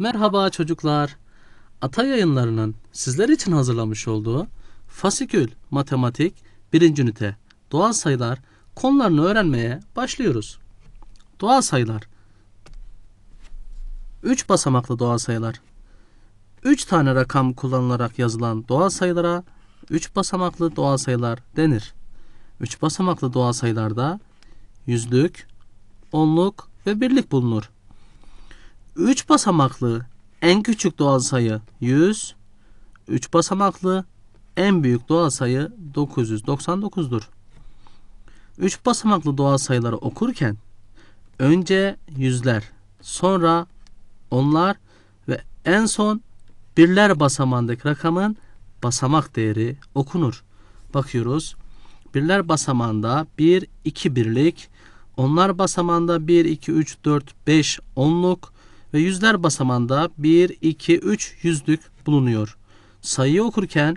Merhaba çocuklar. Ata yayınlarının sizler için hazırlamış olduğu Fasikül Matematik 1. ünite doğal sayılar konularını öğrenmeye başlıyoruz. Doğal sayılar 3 basamaklı doğal sayılar 3 tane rakam kullanılarak yazılan doğal sayılara 3 basamaklı doğal sayılar denir. 3 basamaklı doğal sayılarda yüzlük, onluk ve birlik bulunur. 3 basamaklı en küçük doğal sayı 100, 3 basamaklı en büyük doğal sayı 999'dur. 3 basamaklı doğal sayıları okurken önce yüzler, sonra onlar ve en son birler basamağındaki rakamın basamak değeri okunur. Bakıyoruz. Birler basamağında 1, 2 birlik, onlar basamağında 1, 2, 3, 4, 5 onluk ve yüzler basamağında 1, 2, 3 yüzlük bulunuyor. Sayıyı okurken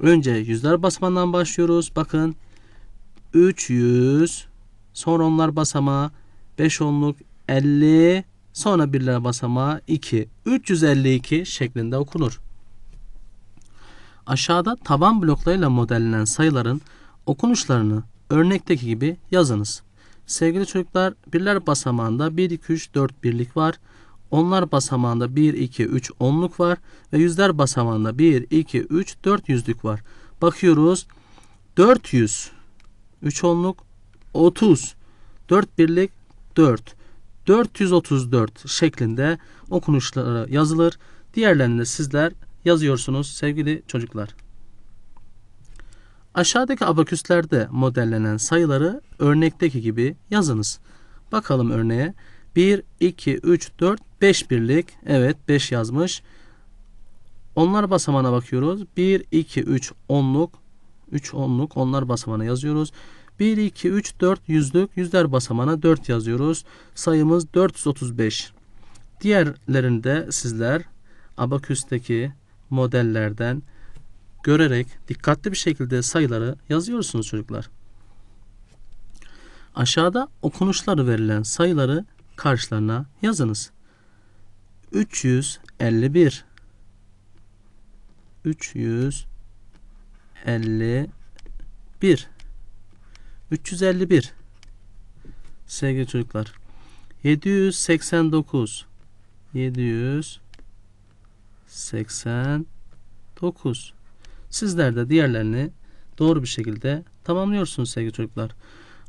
önce yüzler basamağından başlıyoruz. Bakın 300 sonra onlar basamağı 5 onluk 50 sonra birler basamağı 2 352 şeklinde okunur. Aşağıda taban bloklarıyla modellenen sayıların okunuşlarını örnekteki gibi yazınız. Sevgili çocuklar birler basamağında 1, 2, 3, 4 birlik var. Onlar basamağında 1, 2, 3 onluk var. Ve yüzler basamağında 1, 2, 3, 4 yüzlük var. Bakıyoruz 400, 3 onluk 30, 4 birlik 4, 434 şeklinde okunuşları yazılır. Diğerlerini de sizler yazıyorsunuz sevgili çocuklar. Aşağıdaki abaküslerde modellenen sayıları örnekteki gibi yazınız. Bakalım örneğe. 1, 2, 3, 4, 5 birlik. Evet 5 yazmış. Onlar basamağına bakıyoruz. 1, 2, 3 onluk. 3 onluk onlar basamağına yazıyoruz. 1, 2, 3, 4 yüzlük. Yüzler basamağına 4 yazıyoruz. Sayımız 435. Diğerlerini de sizler abaküsteki modellerden görerek dikkatli bir şekilde sayıları yazıyorsunuz çocuklar. Aşağıda okunuşları verilen sayıları karşılarına yazınız. 351 351 351 Sevgili çocuklar 789 789 Sizler de diğerlerini doğru bir şekilde tamamlıyorsunuz sevgili çocuklar.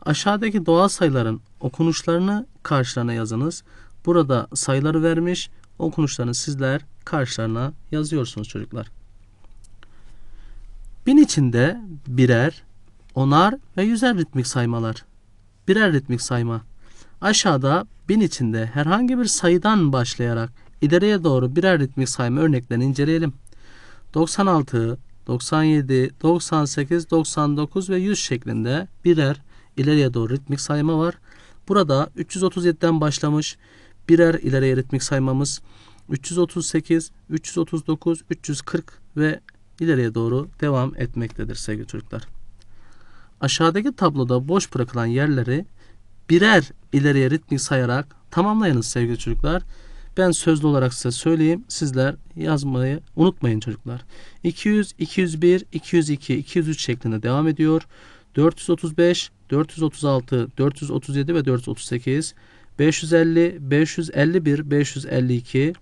Aşağıdaki doğal sayıların okunuşlarını karşılarına yazınız. Burada sayıları vermiş, okunuşlarını sizler karşılarına yazıyorsunuz çocuklar. Bin içinde birer, onar ve yüzer ritmik saymalar. Birer ritmik sayma. Aşağıda bin içinde herhangi bir sayıdan başlayarak ileriye doğru birer ritmik sayma örneklerini inceleyelim. 96, 97, 98, 99 ve 100 şeklinde birer ileriye doğru ritmik sayma var. Burada 337'den başlamış birer ileriye ritmik saymamız 338, 339, 340 ve ileriye doğru devam etmektedir sevgili çocuklar. Aşağıdaki tabloda boş bırakılan yerleri birer ileriye ritmik sayarak tamamlayınız sevgili çocuklar. Ben sözlü olarak size söyleyeyim. Sizler yazmayı unutmayın çocuklar. 200, 201, 202, 203 şeklinde devam ediyor. 435, 436, 437 ve 438, 550, 551, 552,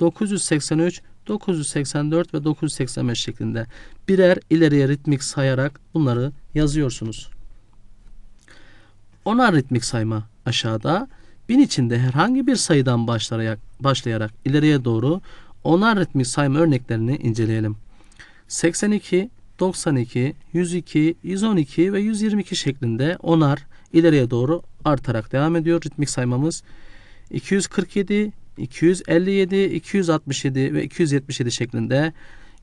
983, 984 ve 985 şeklinde birer ileriye ritmik sayarak bunları yazıyorsunuz. Onar ritmik sayma aşağıda bin içinde herhangi bir sayıdan başlayarak, başlayarak ileriye doğru onar ritmik sayma örneklerini inceleyelim. 82, 92, 102, 112 ve 122 şeklinde onar ileriye doğru artarak devam ediyor ritmik saymamız. 247, 257, 267 ve 277 şeklinde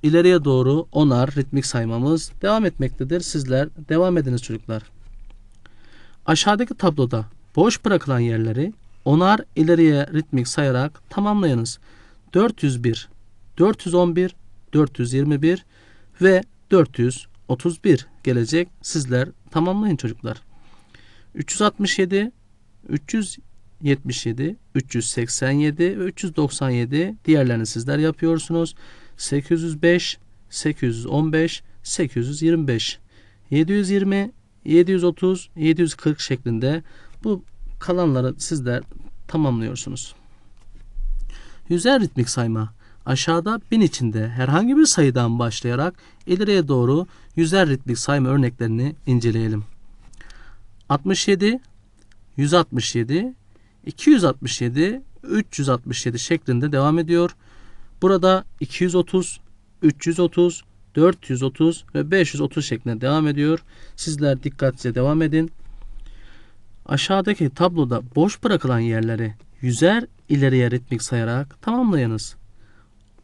ileriye doğru onar ritmik saymamız devam etmektedir. Sizler devam ediniz çocuklar. Aşağıdaki tabloda boş bırakılan yerleri onar ileriye ritmik sayarak tamamlayınız. 401, 411, 421 ve 431 gelecek. Sizler tamamlayın çocuklar. 367, 327, 377, 387 ve 397 diğerlerini sizler yapıyorsunuz. 805, 815, 825, 720, 730, 740 şeklinde bu kalanları sizler tamamlıyorsunuz. Yüzer ritmik sayma. Aşağıda bin içinde herhangi bir sayıdan başlayarak ileriye doğru yüzer ritmik sayma örneklerini inceleyelim. 67, 167, 267, 367 şeklinde devam ediyor. Burada 230, 330, 430 ve 530 şeklinde devam ediyor. Sizler dikkatlice devam edin. Aşağıdaki tabloda boş bırakılan yerleri yüzer ileriye ritmik sayarak tamamlayınız.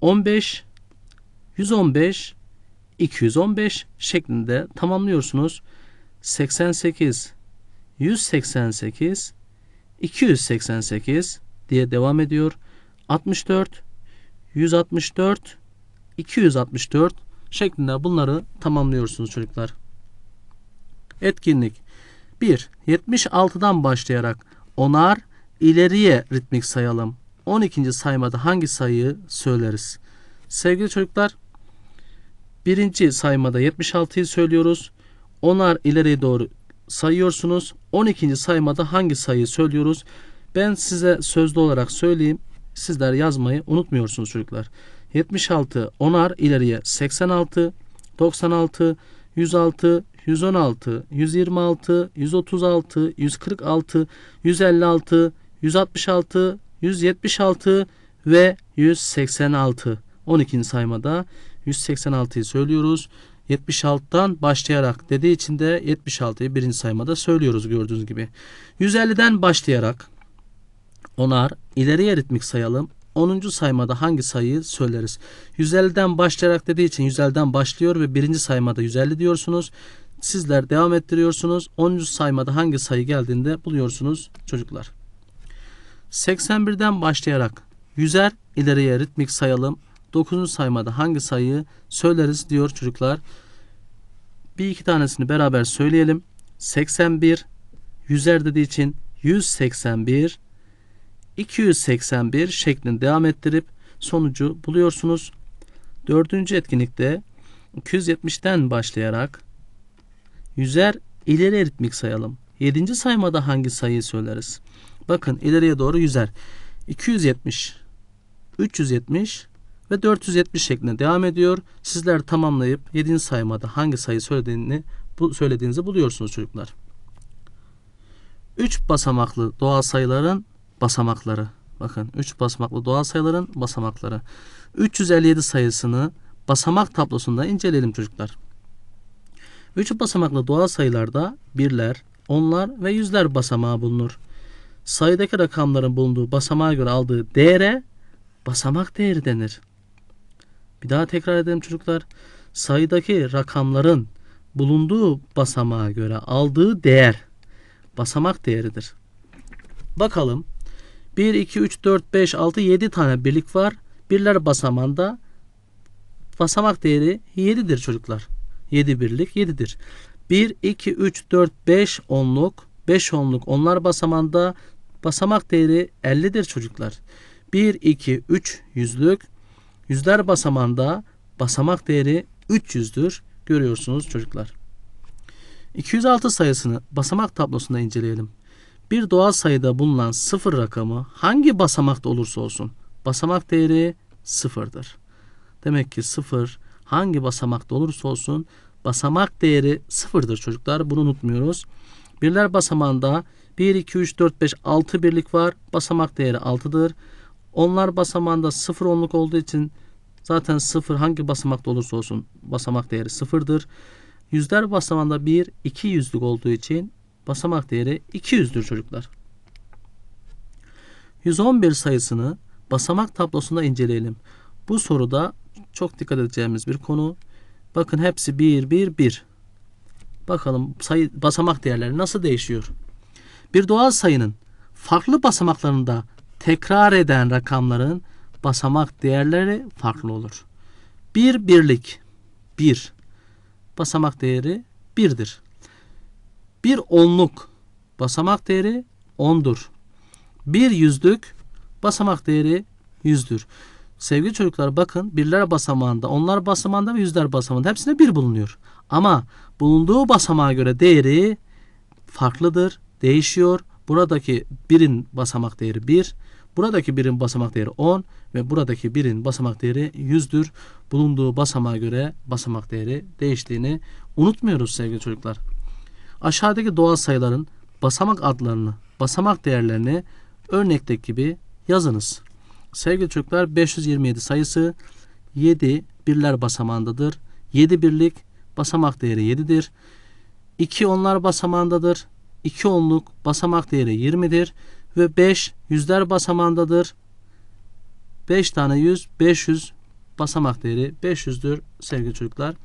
15, 115, 215 şeklinde tamamlıyorsunuz. 88, 188, 288 diye devam ediyor. 64, 164, 264 şeklinde bunları tamamlıyorsunuz çocuklar. Etkinlik 1. 76'dan başlayarak onar ileriye ritmik sayalım. 12. saymada hangi sayıyı söyleriz? Sevgili çocuklar, birinci saymada 76'yı söylüyoruz. Onar ileriye doğru sayıyorsunuz. 12. saymada hangi sayıyı söylüyoruz? Ben size sözlü olarak söyleyeyim. Sizler yazmayı unutmuyorsunuz çocuklar. 76 onar ileriye 86, 96, 106, 116, 126, 136, 146, 156, 166, 176 ve 186. 12. saymada 186'yı söylüyoruz. 76'dan başlayarak dediği için de 76'yı birinci saymada söylüyoruz gördüğünüz gibi. 150'den başlayarak onar ileriye ritmik sayalım. 10. saymada hangi sayıyı söyleriz? 150'den başlayarak dediği için 150'den başlıyor ve birinci saymada 150 diyorsunuz. Sizler devam ettiriyorsunuz. 10. saymada hangi sayı geldiğinde buluyorsunuz çocuklar. 81'den başlayarak yüzer ileriye ritmik sayalım. 9. saymada hangi sayıyı söyleriz diyor çocuklar. Bir iki tanesini beraber söyleyelim. 81 yüzer dediği için 181 281 şeklinde devam ettirip sonucu buluyorsunuz. Dördüncü etkinlikte 270'ten başlayarak yüzer ileri ritmik sayalım. Yedinci saymada hangi sayıyı söyleriz? Bakın ileriye doğru yüzer. 270, 370 ve 470 şeklinde devam ediyor. Sizler tamamlayıp 7. saymada hangi sayı söylediğini bu söylediğinizi buluyorsunuz çocuklar. 3 basamaklı doğal sayıların basamakları. Bakın 3 basamaklı doğal sayıların basamakları. 357 sayısını basamak tablosunda inceleyelim çocuklar. 3 basamaklı doğal sayılarda birler, onlar ve yüzler basamağı bulunur. Sayıdaki rakamların bulunduğu basamağa göre aldığı değere basamak değeri denir. Bir daha tekrar edelim çocuklar. Sayıdaki rakamların bulunduğu basamağa göre aldığı değer basamak değeridir. Bakalım 1, 2, 3, 4, 5, 6, 7 tane birlik var. Birler basamağında basamak değeri 7'dir çocuklar. 7 birlik 7'dir. 1, 2, 3, 4, 5 onluk 5 onluk onlar basamağında basamak değeri 50'dir çocuklar. 1, 2, 3 yüzlük yüzler basamağında basamak değeri 300'dür. Görüyorsunuz çocuklar. 206 sayısını basamak tablosunda inceleyelim. Bir doğal sayıda bulunan sıfır rakamı hangi basamakta olursa olsun basamak değeri sıfırdır. Demek ki sıfır hangi basamakta olursa olsun basamak değeri sıfırdır çocuklar. Bunu unutmuyoruz. Birler basamağında 1, 2, 3, 4, 5, 6 birlik var. Basamak değeri 6'dır. Onlar basamağında 0 onluk olduğu için zaten 0 hangi basamakta olursa olsun basamak değeri 0'dır. Yüzler basamağında 1, 2 yüzlük olduğu için basamak değeri 200'dür çocuklar. 111 sayısını basamak tablosunda inceleyelim. Bu soruda çok dikkat edeceğimiz bir konu. Bakın hepsi 1, 1, 1. Bakalım sayı basamak değerleri nasıl değişiyor? Bir doğal sayının farklı basamaklarında tekrar eden rakamların basamak değerleri farklı olur. Bir birlik 1 bir. basamak değeri 1'dir. Bir onluk basamak değeri 10'dur. Bir yüzlük basamak değeri yüzdür. Sevgili çocuklar bakın birler basamağında, onlar basamağında ve yüzler basamağında hepsinde bir bulunuyor. Ama bulunduğu basamağa göre değeri farklıdır, değişiyor. Buradaki birin basamak değeri 1, buradaki birin basamak değeri 10 ve buradaki birin basamak değeri 100'dür. Bulunduğu basamağa göre basamak değeri değiştiğini unutmuyoruz sevgili çocuklar. Aşağıdaki doğal sayıların basamak adlarını, basamak değerlerini örnekteki gibi yazınız. Sevgili çocuklar 527 sayısı 7 birler basamağındadır. 7 birlik basamak değeri 7'dir. 2 onlar basamağındadır. 2 onluk basamak değeri 20'dir. Ve 5 yüzler basamağındadır. 5 tane 100, 500 basamak değeri 500'dür sevgili çocuklar.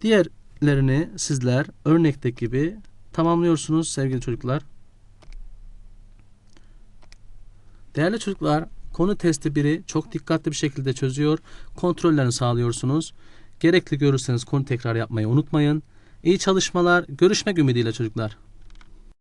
Diğerlerini sizler örnekteki gibi tamamlıyorsunuz sevgili çocuklar. Değerli çocuklar, konu testi 1'i çok dikkatli bir şekilde çözüyor. Kontrollerini sağlıyorsunuz. Gerekli görürseniz konu tekrar yapmayı unutmayın. İyi çalışmalar. Görüşmek ümidiyle çocuklar.